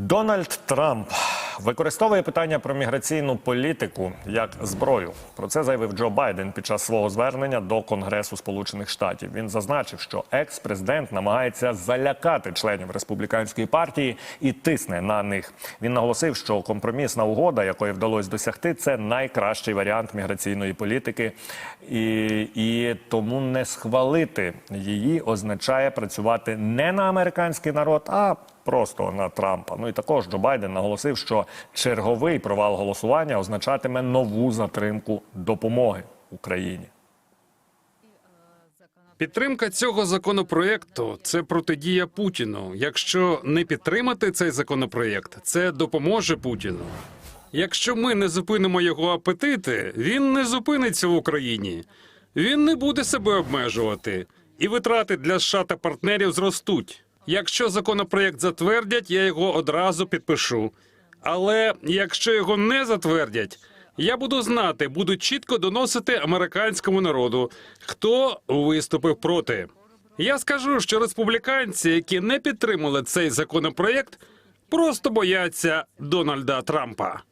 Дональд Трамп використовує питання про міграційну політику як зброю. Про це заявив Джо Байден під час свого звернення до Конгресу Сполучених Штатів. Він зазначив, що екс-президент намагається залякати членів республіканської партії і тисне на них. Він наголосив, що компромісна угода, якої вдалося досягти, це найкращий варіант міграційної політики, і, і тому не схвалити її означає працювати не на американський народ, а просто на Трампа. Ну і також Джо Байден наголосив, що черговий провал голосування означатиме нову затримку допомоги Україні. Підтримка цього законопроекту це протидія Путіну. Якщо не підтримати цей законопроект, це допоможе Путіну. Якщо ми не зупинимо його апетити, він не зупиниться в Україні. Він не буде себе обмежувати, і витрати для США та партнерів зростуть. Якщо законопроект затвердять, я його одразу підпишу. Але якщо його не затвердять, я буду знати, буду чітко доносити американському народу, хто виступив проти. Я скажу, що республіканці, які не підтримали цей законопроект, просто бояться Дональда Трампа.